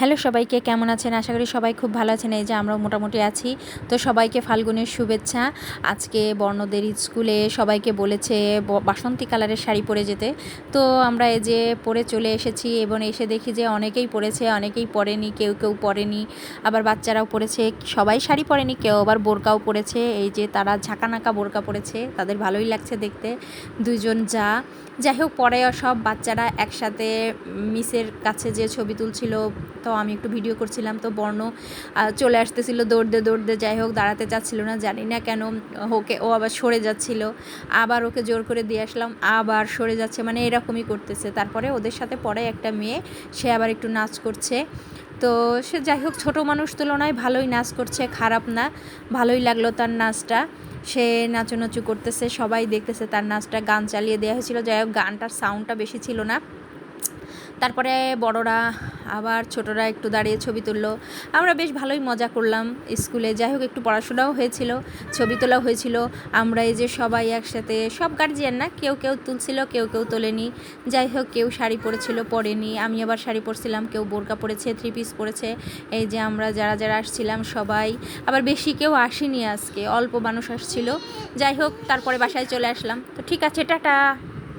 Hello সবাইকে, কেমন আছেন? আশা করি সবাই খুব ভালো আছেন। এই যে আমরা মোটামুটি আছি। তো সবাইকে ফাল্গুনের শুভেচ্ছা। আজকে বর্ণদের স্কুলে সবাইকে বলেছে বাসন্তী কালারের শাড়ি পরে যেতে। তো আমরা এই যে পরে চলে এসেছি এবং এসে দেখি যে অনেকেই পরেছে, অনেকেই পরেনি, কেউ কেউ পরেনি। আবার বাচ্চারাও পরেছে। সবাই শাড়ি পরেনি, কেউ আবার বোরকাও পরেছে। এই যে তারা ঝাঁকানাকা বোরকা পরেছে। তাদের ভালোই লাগছে দেখতে। দুইজন যা। যাই হোক, পরে সব বাচ্চারা একসাথে মিসের কাছে যে ছবি তুলছিল, তো আমি একটু ভিডিও করছিলাম, তো বর্ণ চলে আসতেছিল দৌড়তে দৌড়তে, যাই হোক দাঁড়াতে চাচ্ছিল না, জানি না কেন, ওকে, ও আবার সরে যাচ্ছিল, আবার ওকে জোর করে দিয়ে আসলাম, আবার সরে যাচ্ছে মানে এরকমই করতেছে, তারপরে ওদের সাথে পরে একটা মেয়ে, সে আবার একটু নাচ করছে, তো সে যাই হোক ছোটো মানুষ তুলনায় ভালোই নাচ করছে, খারাপ না, ভালোই লাগল তার নাচটা, সে নাচুনাচু করতেছে, সবাই দেখতেছে তার নাচটা, গান চালিয়ে দেওয়া হয়েছিল, যাই হোক গানটার সাউন্ডটা বেশি ছিল না, তারপরে বড়রা আবার ছোটরা একটু দাঁড়িয়ে ছবি তুললো। আমরা বেশ ভালোই মজা করলাম স্কুলে। যাই হোক, একটু পড়াশোনাও হয়েছিল, ছবি তোলাও হয়েছিল। আমরা এই যে সবাই একসাথে, সব গার্জিয়ান না, কেউ কেউ তুলছিল, কেউ কেউ তোলেনি। যাই হোক, কেউ শাড়ি পরেছিল, পরেনি। আমি আবার শাড়ি পরছিলাম, কেউ বোরকা পরেছে থ্রি পিস পরেছে। এই যে আমরা যারা যারা আসছিলাম সবাই। আবার বেশি কেউ আসেনি আজকে, অল্প মানুষ আসছিল। যাই হোক, তারপরে বাসায় চলে আসলাম। তো ঠিক আছে, টাটা!